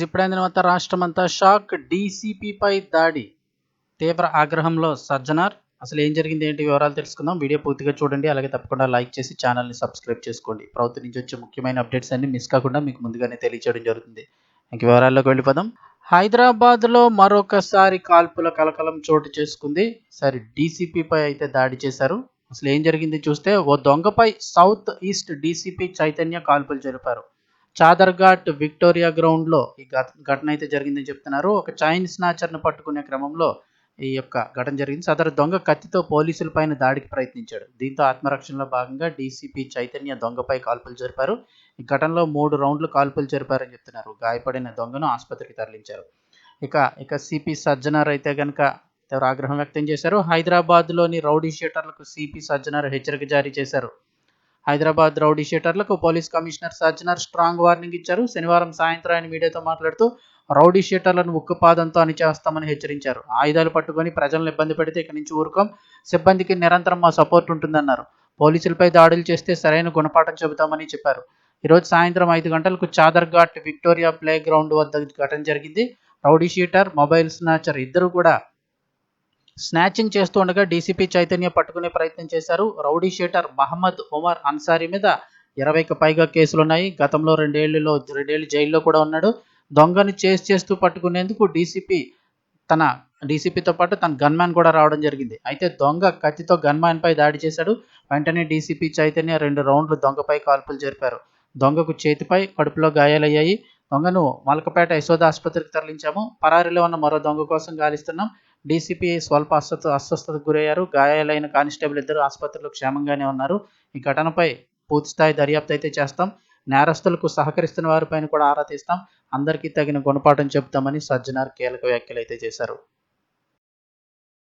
ఇప్పుడైన తర్వాత రాష్ట్రం అంతా షాక్ డీసీపీపై దాడి. తీవ్ర ఆగ్రహంలో సజ్జనార్ అసలు ఏం జరిగింది ఏంటి వివరాలు తెలుసుకుందాం. వీడియో పూర్తిగా చూడండి. అలాగే తప్పకుండా లైక్ చేసి ఛానల్ని సబ్స్క్రైబ్ చేసుకోండి. ప్రభుత్వం నుంచి వచ్చే ముఖ్యమైన అప్డేట్స్ అన్ని మిస్ కాకుండా మీకు ముందుగానే తెలియచేయడం జరుగుతుంది. ఇంక వివరాల్లోకి వెళ్ళిపోదాం. హైదరాబాద్లో మరొకసారి కాల్పుల కలకలం చోటు చేసుకుంది. సరే డీసీపీపై అయితే దాడి చేశారు. అసలు ఏం జరిగింది చూస్తే ఓ దొంగపై సౌత్ ఈస్ట్ డీసీపీ చైతన్య కాల్పులు జరిపారు. చాదర్ఘాట్ విక్టోరియా గ్రౌండ్లో ఈ ఘటన అయితే జరిగిందని చెప్తున్నారు. ఒక చైన్ స్నాచర్ను పట్టుకునే క్రమంలో ఈ యొక్క ఘటన జరిగింది. సదరు దొంగ కత్తితో పోలీసుల పైన దాడికి ప్రయత్నించాడు. దీంతో ఆత్మరక్షణలో భాగంగా డీసీపీ చైతన్య దొంగపై కాల్పులు జరిపారు. ఈ ఘటనలో మూడు రౌండ్లు కాల్పులు జరిపారని చెప్తున్నారు. గాయపడిన దొంగను ఆసుపత్రికి తరలించారు. ఇక ఇక సిపి సజ్జనార్ అయితే కనుక తీవ్ర ఆగ్రహం వ్యక్తం చేశారు. హైదరాబాద్లోని రౌడీ షీటర్లకు సిపి సజ్జనార్ హెచ్చరిక జారీ చేశారు. Hyderabad rowdy షీటర్లకు police commissioner Sajjanar strong warning ఇచ్చారు. శనివారం సాయంత్రం ఆయన మీడియాతో మాట్లాడుతూ రౌడీ షీటర్లను ఉక్కుపాదంతో అణిచేస్తామని హెచ్చరించారు. ఆయుధాలు పట్టుకొని ప్రజలను ఇబ్బంది పెడితే ఇక్కడి నుంచి ఊరుకోం. సిబ్బందికి నిరంతరం మా సపోర్ట్ ఉంటుందన్నారు. పోలీసులపై దాడులు చేస్తే సరైన గుణపాఠం చెబుతామని చెప్పారు. ఈరోజు సాయంత్రం ఐదు గంటలకు చాదర్ఘాట్ విక్టోరియా ప్లే గ్రౌండ్ వద్ద ఘటన జరిగింది. రౌడీ షీటర్ మొబైల్ స్నాచర్ ఇద్దరు కూడా స్నాచింగ్ చేస్తూ ఉండగా డీసీపీ చైతన్య పట్టుకునే ప్రయత్నం చేశారు. రౌడీ షీటర్ మహమ్మద్ ఉమర్ అన్సారీ మీద ఇరవైకి పైగా కేసులున్నాయి. గతంలో రెండేళ్ళలో రెండేళ్ళు జైల్లో కూడా ఉన్నాడు. దొంగను చేసి చేస్తూ పట్టుకునేందుకు డీసీపీ తన డీసీపీతో పాటు తన గన్మ్యాన్ కూడా రావడం జరిగింది. అయితే దొంగ కత్తితో గన్మ్యాన్ పై దాడి చేశాడు. వెంటనే డీసీపీ చైతన్య రెండు రౌండ్లు దొంగపై కాల్పులు జరిపారు. దొంగకు చేతిపై కడుపులో గాయాలయ్యాయి. దొంగను మలకపేట యశోద ఆసుపత్రికి తరలించాము. పరారీలో ఉన్న మరో దొంగ కోసం గాలిస్తున్నాం. డీసీపీ స్వల్ప అస్వస్థ అస్వస్థతకు గురయ్యారు. గాయాలైన కానిస్టేబుల్ ఇద్దరు ఆసుపత్రిలో క్షేమంగానే ఉన్నారు. ఈ ఘటనపై పూర్తిస్థాయి దర్యాప్తు అయితే చేస్తాం. నేరస్తులకు సహకరిస్తున్న వారిపైన కూడా ఆరా తీస్తాం. అందరికీ తగిన గుణపాఠం చెబుతామని సజ్జనార్ కీలక వ్యాఖ్యలు అయితే చేశారు.